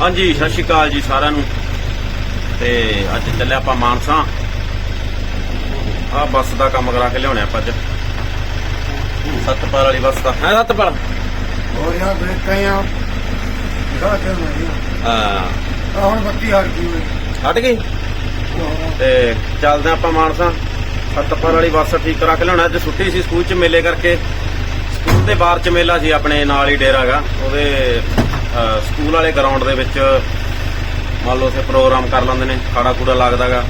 ਹਾਂਜੀ ਸਤਿ ਸ਼੍ਰੀ ਅਕਾਲ ਜੀ ਸਾਰਿਆਂ ਨੂੰ। ਤੇ ਅੱਜ ਚੱਲੇ ਆਪਾਂ ਮਾਨਸਾ। ਆ ਬੱਸ ਦਾ ਕੰਮ ਕਰਾ ਕੇ ਲਿਆਉਣੇ ਆਪਾਂ ਅੱਜ। ਸੱਤਪਾਲ ਵਾਲੀ ਬੱਸ ਦਾ। ਹੈ ਸੱਤਪਾਲ? ਹੋਰ ਯਾਰ ਬ੍ਰੇਕਾਂ ਆ। ਗਾ ਚੱਲ ਰਹੀ ਹਾਂ। ਆ ਹੁਣ ਬੱਤੀ ਹਟ ਗਈ ਹਟ ਗਈ? ਤੇ ਚੱਲਦੇ ਆਪਾਂ ਮਾਨਸਾ। ਸੱਤਪਾਲ ਵਾਲੀ ਬੱਸ ਠੀਕ ਕਰਾ ਕੇ ਲਿਆਉਣਾ। ਅੱਜ ਛੁੱਟੀ ਸੀ ਸਕੂਲ ਚ ਮੇਲੇ ਕਰਕੇ। ਸਕੂਲ ਦੇ ਬਾਹਰ ਚ ਮੇਲਾ ਸੀ ਆਪਣੇ ਨਾਲ ਹੀ ਡੇਰਾ ਗਾ। ਉਹਦੇ ਸਕੂਲ ਵਾਲੇ ਗਰਾਊਂਡ ਦੇ ਵਿੱਚ ਮੰਨ ਲਓ ਉੱਥੇ ਪ੍ਰੋਗਰਾਮ ਕਰ ਲੈਂਦੇ ਨੇ, ਖਾੜਾ ਖੂੜਾ ਲੱਗਦਾਗਾ।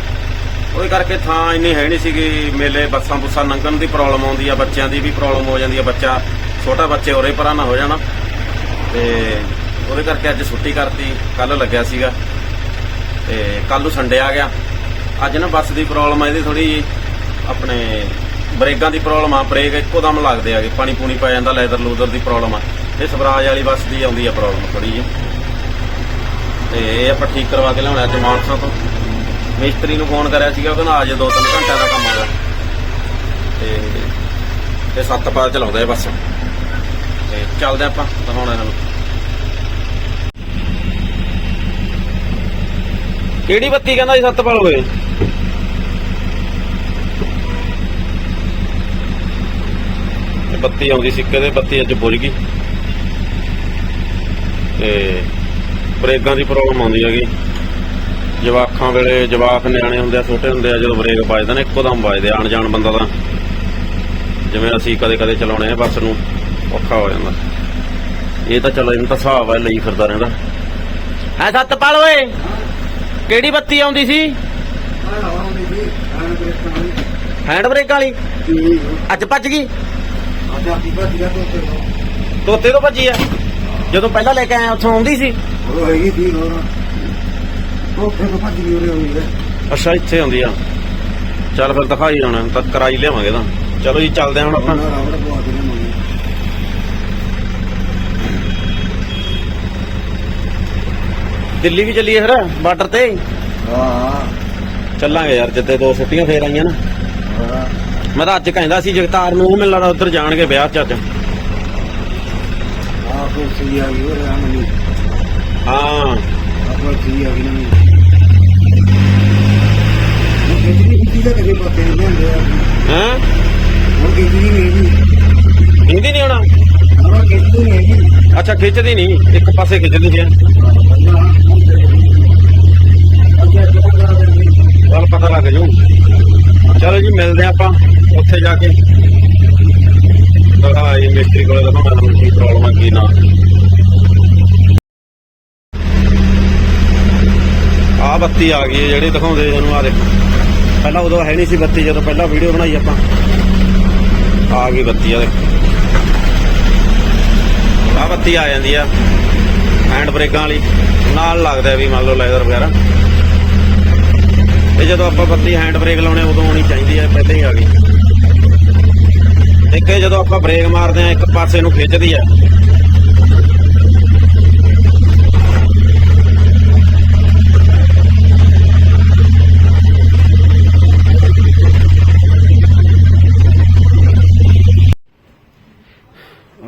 ਉਹਦੇ ਕਰਕੇ ਥਾਂ ਇੰਨੀ ਹੈ ਨਹੀਂ ਸੀਗੀ ਮੇਲੇ ਬੱਸਾਂ ਬੁੱਸਾਂ ਲੰਘਣ ਦੀ ਪ੍ਰੋਬਲਮ ਆਉਂਦੀ ਆ, ਬੱਚਿਆਂ ਦੀ ਵੀ ਪ੍ਰੋਬਲਮ ਹੋ ਜਾਂਦੀ ਆ, ਬੱਚਾ, ਛੋਟਾ ਬੱਚੇ ਹੋਰੇ ਪਰਾਂ ਨਾ ਹੋ ਜਾਣਾ। ਤੇ ਉਹਦੇ ਕਰਕੇ ਅੱਜ ਛੁੱਟੀ ਕਰਤੀ ਕੱਲ ਲੱਗਿਆ ਸੀਗਾ। ਤੇ ਕੱਲ ਨੂੰ ਸੰਡੇ ਆ ਗਿਆ। ਅੱਜ ਨਾ ਬੱਸ ਦੀ ਪ੍ਰੋਬਲਮ ਆ, ਇਹਦੀ ਥੋੜੀ ਆਪਣੇ ਬ੍ਰੇਕਾਂ ਦੀ ਪ੍ਰੋਬਲਮ ਆ, ਬ੍ਰੇਕ ਇੱਕੋ ਦਮ ਲੱਗਦੇ ਆਗੇ ਪਾਣੀ ਪੂਣੀ ਪੈ ਜਾਂਦਾ ਲੈਦਰ ਲੂਦਰ ਦੀ ਪ੍ਰੋਬਲਮ ਆ। ਇਹ ਸਵਰਾਜ ਵਾਲੀ ਬੱਸ ਦੀ ਆਉਂਦੀ ਆ ਪ੍ਰੋਬਲਮ ਥੋੜੀ ਜਿਹੀ। ਤੇ ਇਹ ਆਪਾਂ ਠੀਕ ਕਰਵਾ ਕੇ ਲਿਆਉਣਾ ਅੱਜ ਮਾਨਸਾ ਤੋਂ। ਮਿਸਤਰੀ ਨੂੰ ਫੋਨ ਕਰਿਆ ਸੀਗਾ, ਉਹ ਕਹਿੰਦਾ ਆ ਜਾ ਦੋ ਤਿੰਨ ਘੰਟਿਆਂ ਦਾ ਕੰਮ ਹੈਗਾ ਤੇ ਤੇ ਸੱਤ ਪਾ ਚਲਾਉਂਦਾ ਇਹ ਬੱਸ। ਤੇ ਚੱਲਦੇ ਆਪਾਂ ਦਿਖਾਉਣਾ ਇਹਨਾਂ ਨੂੰ। ਕਿਹੜੀ ਬੱਤੀ ਕਹਿੰਦਾ ਜੀ ਸੱਤ ਪਾਲ ਹੋਏ ਬੱਤੀ ਆਉਂਦੀ ਸੀ ਕਦੇ ਬੱਤੀ ਅੱਜ ਬੁਝ ਗਈ? ਤੇ ਬ੍ਰੇਕਾਂ ਦੀ ਪ੍ਰੋਬਲਮ ਆਉਂਦੀ ਹੈਗੀ। ਜਵਾਕਾਂ ਵੇਲੇ ਜਵਾਕ ਨਿਆਣੇ ਹੁੰਦੇ ਆ ਛੋਟੇ ਹੁੰਦੇ ਆ ਜਦੋਂ ਬ੍ਰੇਕ ਵੱਜਦੇ ਨੇ ਇੱਕੋ ਦਮ ਵੱਜਦੇ ਆ, ਆਣ ਜਾਣ ਬੰਦਾ ਤਾਂ। ਜਿਵੇਂ ਅਸੀਂ ਕਦੇ ਕਦੇ ਚਲਾਉਣੇ ਆ ਬੱਸ ਨੂੰ ਔਖਾ ਹੋ ਜਾਂਦਾ। ਇਹ ਤਾਂ ਚਲੋ ਇਹਨੂੰ ਤਾਂ ਹਿਸਾਬ ਆ ਲਈ ਫਿਰਦਾ ਰਹਿੰਦਾ। ਐ ਸੱਤ ਪਾਲ ਓਏ ਕਿਹੜੀ ਬੱਤੀ ਆਉਂਦੀ ਸੀ? ਹੈਂਡ ਬ੍ਰੇਕ ਵਾਲੀ। ਅੱਜ ਭੱਜ ਗਈ? ਅੱਜ ਆਪੀ ਭੱਜ ਗਿਆ ਤੋਂ ਤੇ। ਤੋਤੇ ਤੋਂ ਭੱਜੀ ਆ। ਜਦੋਂ ਪਹਿਲਾਂ ਲੈ ਕੇ ਆਇਆ ਉੱਥੋਂ ਆਉਂਦੀ ਸੀ? ਉਹ ਹੈਗੀ ਸੀ ਹੋਰ। ਉਹ ਫਿਰ ਭੱਜ ਗਈ ਉਰੇ ਹੋਈ ਹੈ। ਅੱਛਾ ਇੱਥੇ ਆਉਂਦੀ ਆ। ਚੱਲ ਫਿਰ ਦਿਖਾਈ ਜਾਣਾ ਤਾਂ ਕਰਾਈ ਲਿਆਵਾਂਗੇ ਤਾਂ। ਚਲੋ ਜੀ ਚੱਲਦੇ ਹਾਂ ਹੁਣ ਆਪਾਂ। ਰਾਵੜ ਪਵਾ ਦਿੱਲੀ ਵੀ ਚੱਲੀਏ ਫਿਰ ਬਾਰਡਰ ਤੇ? ਹਾਂ। ਚੱਲਾਂਗੇ ਯਾਰ ਜਿੱਤੇ ਦੋ ਛੁੱਟੀਆਂ ਫੇਰ ਆਈਆਂ ਨਾ। ਹਾਂ। ਮੈਂ ਤਾਂ ਅੱਜ ਕਹਿੰਦਾ ਸੀ ਜਗਤਾਰ ਨੂੰ ਉਹ ਮੈਨੂੰ ਲੱਗਦਾ ਉੱਧਰ ਜਾਣਗੇ ਵਿਆਹ ਚ ਅੱਜ ਆ ਕੋ ਸਹੀ ਆ ਗਈ ਉਰੇ ਆ ਮਨੀ ਹਾਂ ਆਪਣਾ ਸਹੀ ਆ ਗਈ ਨਾ ਉਹ ਕਿਹਦੀ ਪਤਾ ਨਹੀਂ। ਹੁੰਦੇ ਆਉਣਾ ਅੱਛਾ ਖਿੱਚਦੀ ਨਹੀਂ। ਇੱਕ ਪਾਸੇ ਖਿੱਚਦੀ ਹੈ ਚੱਲ ਪਤਾ ਲੱਗ ਜੂ। ਚਲੋ ਜੀ ਮਿਲਦੇ ਆਪਾਂ। ਉੱਥੇ ਜਾ ਕੇ। ਮਿਸਤਰੀ ਕੋਲੇ ਤਾਂ ਮੈਂ ਕੀ ਪ੍ਰੋਬਲਮ ਆ ਕੀ ਨਾ। ਆ ਬੱਤੀ ਆ ਗਈ ਹੈ ਜਿਹੜੀ, ਦਿਖਾਉਂਦੇ ਇਹਨੂੰ ਆ ਦੇਖੋ। ਪਹਿਲਾਂ ਉਦੋਂ ਹੈ ਨਹੀਂ ਸੀ ਬੱਤੀ, ਜਦੋਂ ਪਹਿਲਾਂ ਵੀਡੀਓ ਬਣਾਈ ਆਪਾਂ। ਆ ਗਈ ਬੱਤੀ ਆ ਦੇਖੋ। ਆ ਬੱਤੀ ਆ ਜਾਂਦੀ ਆ, ਹੈਂਡ ਬ੍ਰੇਕਾਂ ਵਾਲੀ। ਨਾਲ ਲੱਗਦਾ ਵੀ ਮੰਨ ਲਓ ਲੈਦਰ ਵਗੈਰਾ। ਤੇ ਜਦੋਂ ਆਪਾਂ ਬੱਤੀ ਹੈਂਡ ਬ੍ਰੇਕ ਲਾਉਣੇ ਉਦੋਂ ਆਉਣੀ ਚਾਹੀਦੀ ਹੈ ਪਹਿਲਾਂ ਹੀ ਆ ਗਈ। ਇੱਕ ਜਦੋਂ ਆਪਾਂ ਬ੍ਰੇਕ ਮਾਰਦੇ ਆ ਇੱਕ ਪਾਸੇ ਨੂੰ ਖਿੱਚਦੀ ਆ।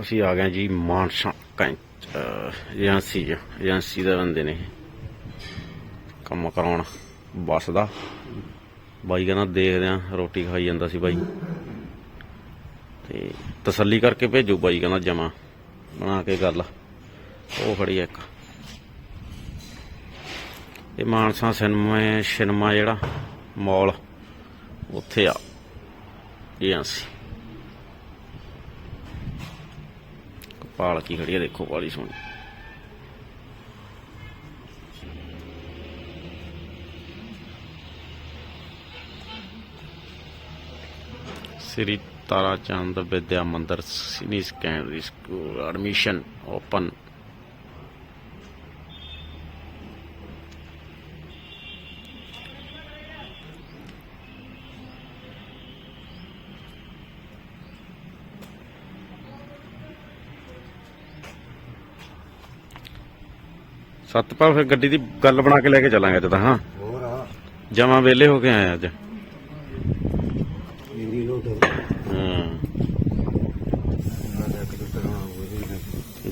ਅਸੀਂ ਆ ਗਏ ਜੀ ਮਾਨਸਾ ਕੈਂਚ ਏਜੰਸੀ ਏਜੰਸੀ ਦਾ ਬੰਦੇ ਨੇ ਕੰਮ ਕਰਾਉਣ, ਬੱਸ ਦਾ। ਬਾਈ ਕਹਿੰਦਾ ਦੇਖਦੇ ਆ ਰੋਟੀ ਖਾਈ ਜਾਂਦਾ ਸੀ ਬਾਈ। ਤੇ ਤਸੱਲੀ ਕਰਕੇ ਭੇਜੋ ਬਾਈ, ਕਹਿੰਦਾ ਜਮਾ। ਬਣਾ ਕੇ ਗੱਲ। ਉਹ ਖੜੀ ਆ ਇੱਕ। ਇਹ ਮਾਨਸਾ ਸਿਨੇਮਾ ਸਿਨੇਮਾ ਜਿਹੜਾ, ਮਾਲ। ਉੱਥੇ ਆ। ਏਜੰਸੀ ਕਪਾਲ ਕੀ ਖੜੀ ਆ, ਦੇਖੋ ਬਾਲੀ ਸੋਹਣੀ। ਸ੍ਰੀ Tara Chand Vidya Mandir senior secondary school admission open Satpal ਫਿਰ ਗੱਡੀ ਦੀ ਗੱਲ ਬਣਾ ਕੇ ਲੈ ਕੇ ਚੱਲਾਂਗੇ ਅੱਜ ਤਾਂ ਹਾਂ? ਹੋਰ ਆ। ਜਮਾ ਵੇਲੇ ਹੋ ਕੇ ਆਏ ਅੱਜ।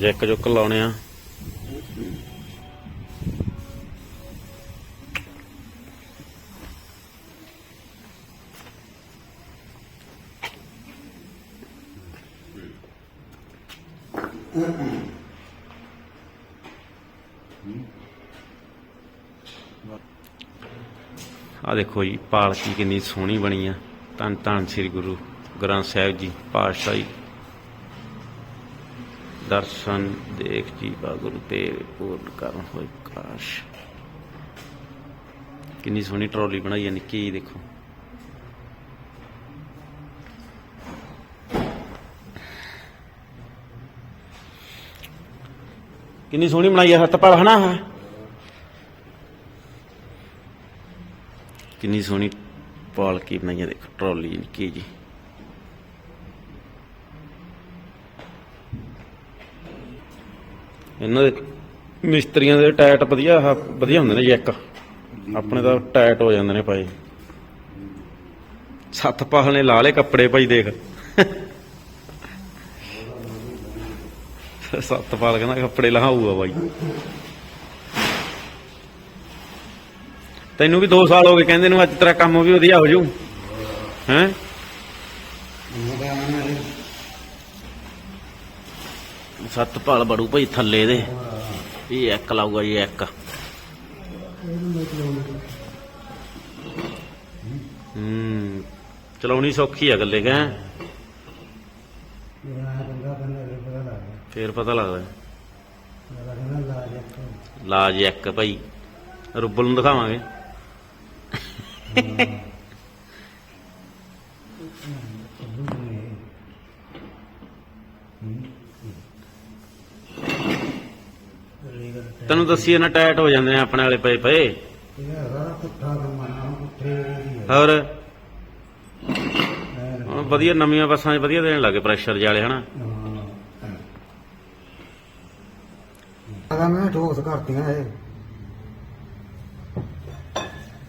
ਜੈਕ ਜੁੱਕ ਲਾਉਣੇ ਆ। ਆ ਦੇਖੋ ਜੀ, ਪਾਲਕੀ ਕਿੰਨੀ ਸੋਹਣੀ ਬਣੀ ਆ। ਤਨ ਤਨ ਸ੍ਰੀ ਗੁਰੂ ਗ੍ਰੰਥ ਸਾਹਿਬ ਜੀ, ਪਾਤਸ਼ਾਹੀ। ਦਰਸ਼ਨ ਦੇਖ ਜੀ ਗੁਰੂ ਤੇ ਪੂਰਨ ਕਰਨ ਹੋਏ ਕਾਸ਼। ਕਿੰਨੀ ਸੋਹਣੀ ਟਰਾਲੀ ਬਣਾਈ ਹੈ ਨਿੱਕੀ ਦੇਖੋ। ਕਿੰਨੀ ਸੋਹਣੀ ਬਣਾਈ ਹੈ ਸਤਪਾਲ ਹਨਾ? ਕਿੰਨੀ ਸੋਹਣੀ ਪਾਲਕੀ ਬਣਾਈ ਹੈ ਦੇਖੋ, ਟਰਾਲੀ ਨਿੱਕੀ ਜੀ ਇਹਨਾਂ ਦੇ ਮਿਸਤਰੀਆਂ ਦੇ ਟਾਇਟ ਵਧੀਆ, ਆਹ ਵਧੀਆ ਹੁੰਦੇ ਨੇ ਜੀ ਇੱਕ। ਆਪਣੇ ਤਾਂ ਟਾਇਟ ਹੋ ਜਾਂਦੇ ਨੇ ਭਾਈ। ਸੱਤ ਸਤਪਾਲ ਨੇ, ਲਾ ਲਏ ਕੱਪੜੇ ਭਾਈ ਦੇਖ। ਸੱਤ ਸਤਪਾਲ ਕਹਿੰਦਾ ਕੱਪੜੇ ਲਹਾਊਗਾ ਭਾਈ। ਤੈਨੂੰ ਵੀ 2 ਸਾਲ ਹੋ ਗਏ, ਕਹਿੰਦੇ ਨੂੰ ਅੱਜ ਤੇਰਾ ਕੰਮ ਵੀ ਵਧੀਆ ਹੋ ਜਾਊ ਹੈ ਮੈਂ ਤਾਂ ਆਉਣਾ ਹੈ ਸਤਪਾਲ ਬੜੂ ਭਾਈ ਥੱਲੇ ਦੇ। ਇਹ ਇੱਕ ਲਾਊਗਾ ਜੀ ਇੱਕ। ਹੂੰ, ਚਲਾਉਣੀ ਸੌਖੀ ਆ ਗੱਲੇ ਕਹ ਮੇਰਾ ਪਤਾ ਫੇਰ ਪਤਾ ਲੱਗਦਾ। ਲਾਜ ਇੱਕ ਭਾਈ। ਰੁੱਬਲ ਨੂੰ ਦਿਖਾਵਾਂਗੇ। ਤੈਨੂੰ ਦੱਸੀ ਨਾ ਟਾਇਟ ਹੋ ਜਾਂਦੇ ਨੇ ਆਪਣੇ ਵਾਲੇ ਪਏ ਪਏ। ਇਹ ਸਾਰਾ ਪੁੱਠਾ ਕਮਾਨਾ ਪੁੱਠੇ ਦੀ ਹੈ ਹੋਰ। ਹੁਣ ਵਧੀਆ ਨਵੀਆਂ ਬੱਸਾਂ 'ਚ ਵਧੀਆ ਦੇਣ ਲੱਗੇ ਪ੍ਰੈਸ਼ਰ ਜਾਲੇ ਹਨਾ? ਹਾਂ ਆਦਾ ਮੈਂ ਠੋਸ ਕਰਤੀਆਂ ਇਹ।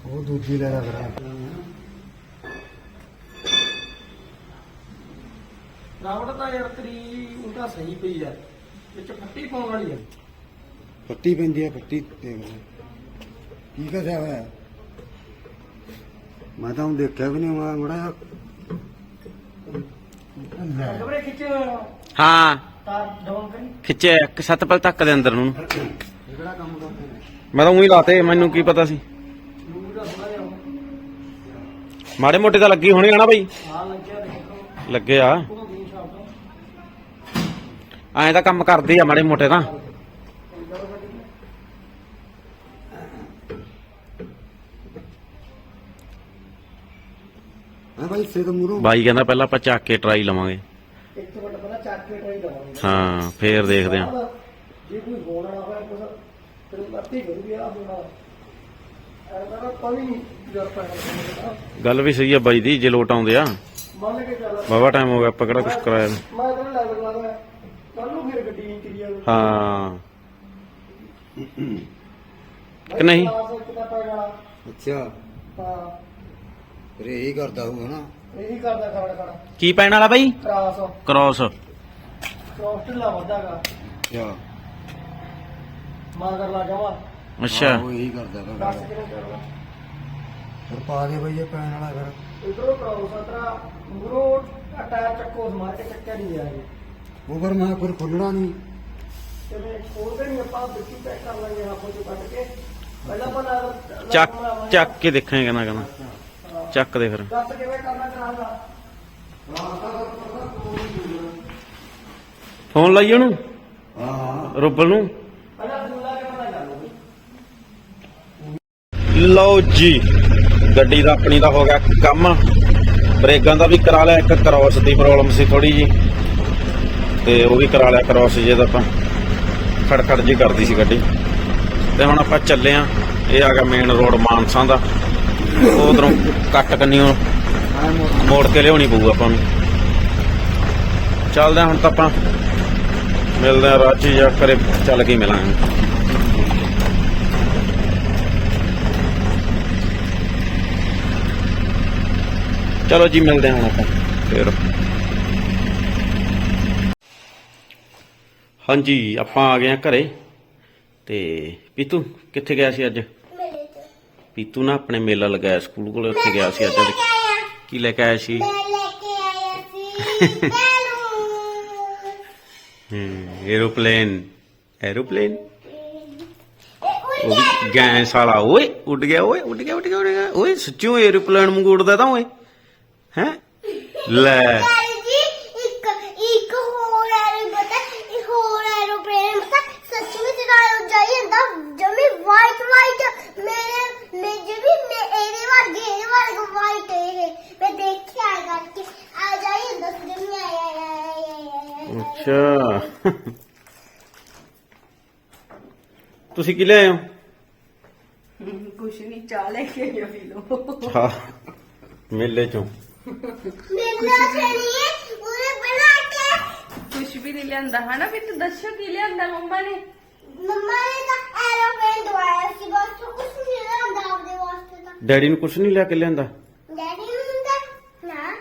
ਉਹ ਦੂਜੀ ਲੈ ਲਾ ਕਰਾਂ ਰਾਵਟ ਤਾਂ ਯਾਰ ਤੇਰੀ ਉਹਦਾ ਸਹੀ ਪਈ ਆ। ਵਿੱਚ ਪੱਟੀ ਪਾਉਣ ਵਾਲੀ ਆ। ਪੱਟੀ ਪੈਂਦੀ ਹੈ ਦੇਖ ਲੈ ਕੀ ਕਰਿਆ ਹੋਇਆ ਮੈਂ ਤਾਂ ਉਹ ਦੇਖਿਆ ਵੀ ਨਹੀਂ ਮੈਂ ਮੜਾ ਖਬਰੇ ਖਿੱਚ ਹਾਂ? ਤਾਰ ਡਾਊਨ ਕਰੀ ਖਿੱਚਿਆ ਇੱਕ ਸੱਤਪਲ ਤੱਕ ਦੇ ਅੰਦਰ ਨੂੰ। ਕਿਹੜਾ ਕੰਮ ਕਰਦੇ ਨੇ? ਮੈਂ ਤਾਂ ਉਹੀ ਲਾਤੇ ਮੈਨੂੰ ਕੀ ਪਤਾ ਸੀ। ਮਾੜੇ ਮੋਟੇ ਤਾਂ ਲੱਗੀ ਹੋਣੀ ਹਨਾ ਬਈ। ਆ ਲੱਗਿਆ ਦੇਖੋ। ਲੱਗੇ ਆ। ਉਹ ਵੀ ਸ਼ਾਪ ਤੋਂ ਐਂ ਤਾਂ ਕੰਮ ਕਰਦੇ ਆ ਮਾੜੇ ਮੋਟੇ ਤਾਂ। ਭਾਈ ਮੂਰੋਂ ਬਾਈ ਕਹਿੰਦਾ ਪਹਿਲਾਂ ਆਪਾਂ ਚੱਕ ਕੇ ਟਰਾਈ ਲਵਾਂਗੇ। ਇੱਕ ਤੋਂ ਵੱਡਾ ਪਹਿਲਾਂ ਚੱਕ ਕੇ ਟਰਾਈ ਦਵਾਂਗੇ ਹਾਂ ਫੇਰ ਦੇਖਦੇ ਆ ਜੇ ਕੋਈ ਹੋਣ ਵਾਲਾ ਹੋਇਆ ਕੁਝ ਫਿਰ ਲੱਤੀ ਕਰੂਗੀ ਆ ਹੋਣਾ ਐਦਾ ਕੋਈ ਜਰ ਪਾਇਆ ਗੱਲ ਵੀ ਸਹੀ ਆ ਬਾਈ ਦੀ ਜੇ ਲੋਟ ਆਉਂਦੇ ਆ। ਮੰਨ ਕੇ ਚੱਲ। ਬਾਬਾ ਟਾਈਮ ਹੋ ਗਿਆ ਆਪਾਂ ਕਿਹੜਾ ਕੁਝ ਕਰਾਇਆ। ਮੈਂ ਤਾਂ ਲੱਗ ਲਾਗਾ ਕੱਲ ਨੂੰ ਫਿਰ ਗੱਡੀ ਨਹੀਂ ਕਰੀ ਜਾਵੇ ਹਾਂ। ਕਿ ਨਹੀਂ। ਅੱਛਾ। ਹਾਂ। ਫਿਰ ਇਹੀ ਕਰਦਾ ਹੋਊਗਾ ਨਾ। ਇਹੀ ਕਰਦਾ ਖਾਣਾ ਖਾਣਾ ਕੀ ਪੈਣ ਵਾਲਾ ਬਾਈ? ਕਰਾਸ ਕ੍ਰਾਸ ਸੌਫਟ ਲਾ ਵਧਾਗਾ ਅੱਛਾ। ਮਾਗਰ ਲਾ ਜਾਵਾ ਅੱਛਾ। ਉਹ ਇਹੀ ਕਰਦਾ ਵਾ ਦੱਸ ਕਿਵੇਂ ਕਰਦਾ? ਫਿਰ ਪਾ ਦੇ ਬਈ ਇਹ ਪੈਣ ਵਾਲਾ ਫਿਰ। ਇਧਰੋਂ ਕਰਾਉ ਸਤਰਾ ਮੂਰੋ ਟਾਇਰ ਚੱਕੋ ਮਾਰ ਕੇ ਚੱਕਿਆ ਨਹੀਂ ਆ ਉਹ ਫਿਰ ਮੈਂ ਫਿਰ ਖੁੱਲਣਾ ਨਹੀਂ। ਤੇ ਮੈਂ ਖੋਲਦੇ ਨਹੀਂ ਆਪਾਂ ਵਿੱਚੀ ਪੈਕ ਕਰ ਲਾਂਗੇ ਆਪੋ ਚ ਕੱਢ ਕੇ। ਪਹਿਲਾਂ ਆਪਾਂ ਚੱਕ ਚੱਕ ਕੇ ਦੇਖਾਂਗੇ ਕਹਿੰਦਾ ਕਹਿੰਦਾ। ਚੱਕ ਦੇ ਫਿਰ। ਦੱਸ ਕਿਵੇਂ ਕਰਨਾ ਕਰਾਂਗਾ ਫੋਨ ਲਾਈ ਉਹਨੂੰ? ਹਾਂ ਹਾਂ। ਰੁੱਬਲ ਨੂੰ? ਲਓ ਲਓ ਜੀ ਗੱਡੀ ਦਾ ਆਪਣੀ ਦਾ ਹੋ ਗਿਆ ਕੰਮ। ਬ੍ਰੇਕਾਂ ਦਾ ਵੀ ਕਰਾ ਲਿਆ ਇੱਕ ਕ੍ਰਾਸ ਦੀ ਪ੍ਰੋਬਲਮ ਸੀ ਥੋੜੀ ਜੀ। ਤੇ ਉਹ ਵੀ ਕਰਾ ਲਿਆ ਕ੍ਰਾਸ ਜੇ ਦਾ ਆਪਾਂ। ਖੜਖੜ ਜੀ ਕਰਦੀ ਸੀ ਗੱਡੀ। ਤੇ ਹੁਣ ਆਪਾਂ ਚੱਲੇ ਆ ਇਹ ਆ ਗਿਆ ਮੇਨ ਰੋਡ ਮਾਨਸਾ ਦਾ। ਉਧਰੋਂ ਕੱਟ ਕੰਨੀਓ ਮੋੜ ਕੇ ਲਿਆਉਣੀ ਪਊ ਆਪਾਂ ਨੂੰ। ਚੱਲਦੇ ਹਾਂ ਹੁਣ ਤਾਂ ਆਪਾਂ। ਮਿਲਦੇ ਆ ਰਾਜੀ ਜਾਂ ਕਰੇ ਚੱਲ ਕੇ ਹੀ ਮਿਲਾਂਗੇ। ਚਲੋ ਜੀ, ਮਿਲਦੇ ਹਾਂ ਹੁਣ ਆਪਾਂ। ਫੇਰ। ਹਾਂਜੀ, ਆਪਾਂ ਆ ਗਏ ਆ ਘਰੇ। ਤੇ ਪੀਤੂ, ਕਿੱਥੇ ਗਿਆ ਸੀ ਅੱਜ? ਤੂੰ ਨਾ ਆਪਣੇ ਮੇਲਾ ਲਗਾਇਆ ਸਕੂਲ ਕੋਲ ਉੱਥੇ ਗਿਆ ਸੀ ਅੱਜ ਕੀ ਲੈ ਕੇ ਆਇਆ ਸੀ? ਲੈ ਕੇ ਆਇਆ ਸੀ ਬੈਲੂਨ ਹੂੰ ਐਰੋਪਲੇਨ। ਉਹ ਵੀ ਸਾਲਾ ਵਾਲਾ ਓਏ ਉੱਡ ਗਿਆ ਓਏ ਉੱਡ ਗਿਆ ਉੱਡ ਗਿਆ ਉੱਡ ਗਿਆ। ਓਏ ਸੱਚੀ ਓਏ ਐਰੋਪਲੇਨ ਮੰਗੋੜਦਾ ਤਾਂ ਓਏ। ਹੈ? ਲੈ। ਤੁਸੀਂ ਕੀ ਲੈ ਆਏ ਹੋ? ਕੁਛ ਨਹੀਂ ਚਾਹ ਲੈ ਕੇ ਆਇਆ ਪੀ ਲਓ। ਹਾਂ ਮੇਲੇ ਚੋਂ। ਮੇਰਾ ਛੜੀਏ ਉਹਨੇ ਬਣਾ ਕੇ। ਕੁਛ ਵੀ ਨਹੀਂ ਲਿਆਂਦਾ ਹਨਾ ਵੀ ਤੂੰ ਦੱਸੋ ਕੀ ਲਿਆਂਦਾ ਮੰਮਾ ਨੇ? ਮੰਮਾ ਨੇ ਤਾਂ ਐਰੋਪਲੇਨ ਦਵਾਇਆ ਸੀ ਬਸ ਕੁਝ ਨਹੀਂ ਲਿਆਂਦਾ ਆਪਦੇ ਵਾਸਤੇ ਤਾਂ। ਡੈਡੀ ਨੂੰ ਕੁਝ ਨਹੀਂ ਲੈ ਕੇ ਲਿਆਂਦਾ? ਡੈਡੀ ਨੂੰ ਹੁੰਦਾ ਨਾ।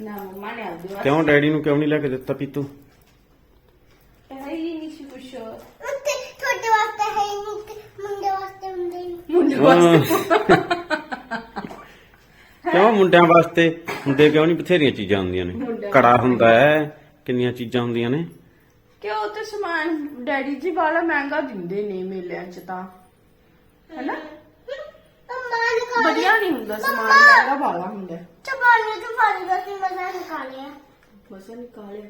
ਨਾ ਮੰਮਾ ਨੇ ਆਪਦੇ ਕਿਉਂ ਡੈਡੀ ਨੂੰ ਕਿਉਂ ਨਹੀਂ ਲੈ ਕੇ ਦਿੱਤਾ ਪੀਤੂ ਹੈ ਹੀ ਨਹੀਂ ਸੀ ਕੁਛ ਉੱਤੇ ਤੁਹਾਡੇ ਵਾਸਤੇ ਹੈ ਹੀ ਨਹੀਂ ਤੇ ਮੁੰਡੇ ਵਾਸਤੇ ਹੁੰਦੇ ਹੀ ਨਹੀਂ ਮੁੰਡੇ ਵਾਸਤੇ। ਕਿਉਂ ਮੁੰਡਿਆਂ ਵਾਸਤੇ? ਹੁੰਦੇ ਕਿਉਂ ਨਹੀਂ? ਬਥੇਰੀਆਂ ਚੀਜ਼ਾਂ ਹੁੰਦੀਆਂ ਨੇ। ਕੜਾ ਹੁੰਦਾ ਹੈ। ਕਿੰਨੀਆਂ ਚੀਜ਼ਾਂ ਹੁੰਦੀਆਂ ਨੇ? ਕਿ ਉਹ ਤੇ ਸਮਾਨ ਡੈਡੀ ਜੀ ਵਾਲਾ ਮਹਿੰਗਾ ਦਿੰਦੇ ਨੇ ਮੇਲਿਆਂ 'ਚ ਤਾਂ। ਹੈਨਾ? ਮੰਮਾ ਵਧੀਆ ਨਹੀਂ ਹੁੰਦਾ ਸਮਾਨ ਮਹਿੰਗਾ ਵਾਲਾ ਹੁੰਦਾ। ਚਬਾਨੇ ਤੋਂ ਪਾਣੀ ਦਾ ਸੀ ਮਜ਼ਾ ਨਿਕਾਲਿਆ? ਬਸ ਨਿਕਾਲੇ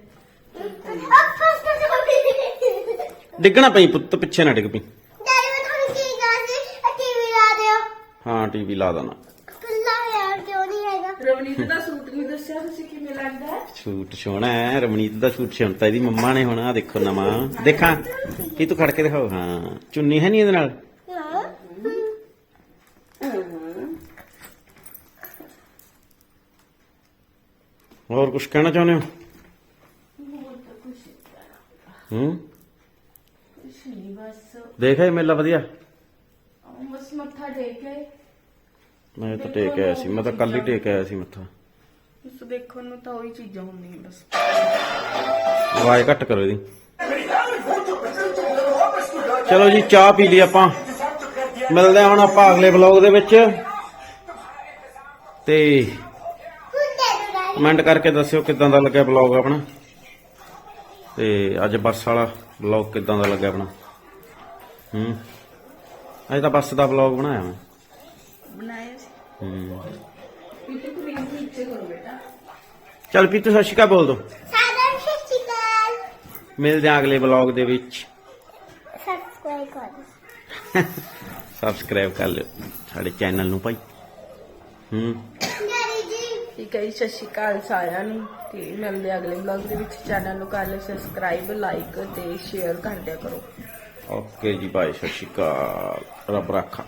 ਅਬ ਫਸਟ ਤੇ ਕੋਈ ਡਿੱਗਣਾ ਪਈ ਪੁੱਤ ਪਿੱਛੇ ਨਾ ਡਿੱਗ ਪਈ ਡੈਡੀ ਮੈਂ ਤੁਹਾਨੂੰ ਕੀ ਕਹਾ ਸੀ ਟੀਵੀ ਲਾ ਦਿਓ ਹਾਂ ਟੀਵੀ ਲਾ ਦੇਣਾ। ਖੁੱਲਾ ਯਾਰ ਕਿਉਂ ਨਹੀਂ ਹੈਗਾ? ਰਵਨੀਤ ਦਾ ਸੂਟ ਨਹੀਂ ਦੱਸਿਆ ਤੁਸੀਂ ਕਿਵੇਂ ਲੱਗਦਾ ਹੈ? ਸੂਟ ਸੋਹਣਾ ਹੈ ਰਮਣੀਤ ਦਾ ਸੂਟ ਸਿਉਂਤਾ ਇਹਦੀ ਮੰਮਾ ਨੇ ਹੁਣ ਆ ਦੇਖੋ ਨਵਾਂ। ਦੇਖਾਂ ਕੀ ਤੂੰ ਖੜ ਕੇ ਦਿਖਾਓ? ਹਾਂ ਚੁੰਨੀ ਹੈ ਨਹੀਂ ਇਹਦੇ ਨਾਲ? ਹੋਰ ਕੁਝ ਕਹਿਣਾ ਚਾਹੁੰਦੇ ਹੋ? ਕੁਛ ਹੂੰ? ਕੁਛ ਨਹੀਂ ਬਸ। ਦੇਖਿਆ ਇਹ ਮੇਲਾ ਵਧੀਆ? ਬਸ ਮੱਥਾ ਟੇਕ ਕੇ ਮੈਂ ਤਾਂ ਟੇਕ ਆਇਆ ਸੀ ਮੈਂ ਤਾਂ ਕੱਲ ਹੀ ਟੇਕ ਆਇਆ ਸੀ ਮੱਥਾ। ਉਸ ਦੇਖਣ ਨੂੰ ਤਾਂ ਉਹੀ ਚੀਜ਼ਾਂ ਹੁੰਦੀਆਂ ਬਸ। ਆਵਾਜ਼ ਘੱਟ ਕਰੋ ਇਹਦੀ। ਚਲੋ ਜੀ ਚਾਹ ਪੀ ਲਈ ਆਪਾਂ। ਮਿਲਦੇ ਹਾਂ ਹੁਣ ਆਪਾਂ ਅਗਲੇ ਵਲੌਗ ਦੇ ਵਿੱਚ। ਤੇ ਕਮੈਂਟ ਕਰਕੇ ਦੱਸਿਓ ਕਿਦਾਂ ਦਾ ਲੱਗਿਆ ਵਲੌਗ ਆਪਣਾ। ਤੇ ਅੱਜ ਬੱਸ ਵਾਲਾ ਵਲੌਗ ਕਿਦਾਂ ਦਾ ਲੱਗਿਆ ਆਪਣਾ। ਹੂੰ। ਅੱਜ ਤਾਂ ਬੱਸ ਦਾ ਵਲੌਗ ਬਣਾਇਆ ਮੈਂ। ਬਣਾਇਆ ਚੱਲ ਪੀਤੂ ਸਤਿ ਸ਼੍ਰੀ ਅਕਾਲ ਬੋਲ ਦੋ। ਸਾਡਾ ਸ਼ਿਕਾਲ ਮਿਲਦੇ ਹਾਂ ਅਗਲੇ ਵਲੌਗ ਦੇ ਵਿੱਚ। ਸਬਸਕ੍ਰਾਈਬ ਕਰੋ ਸਬਸਕ੍ਰਾਈਬ ਕਰ ਲਿਓ ਸਾਡੇ ਚੈਨਲ ਨੂੰ ਭਾਈ। ਹੂੰ। ਠੀਕ ਹੈ ਜੀ, ਸਤਿ ਸ਼੍ਰੀ ਅਕਾਲ ਸਾਰਿਆਂ ਨੂੰ। ਤੇ ਮਿਲਦੇ ਹਾਂ ਅਗਲੇ ਵਲੌਗ ਦੇ ਵਿੱਚ। ਚੈਨਲ ਨੂੰ ਕਰ ਲਿਓ ਸਬਸਕ੍ਰਾਈਬ ਲਾਈਕ ਤੇ ਸ਼ੇਅਰ ਕਰ ਦਿਆ ਕਰੋ। ਓਕੇ ਜੀ ਬਾਈ ਸਤਿ ਸ਼੍ਰੀ ਅਕਾਲ। ਰੱਬ ਰਾਖਾ।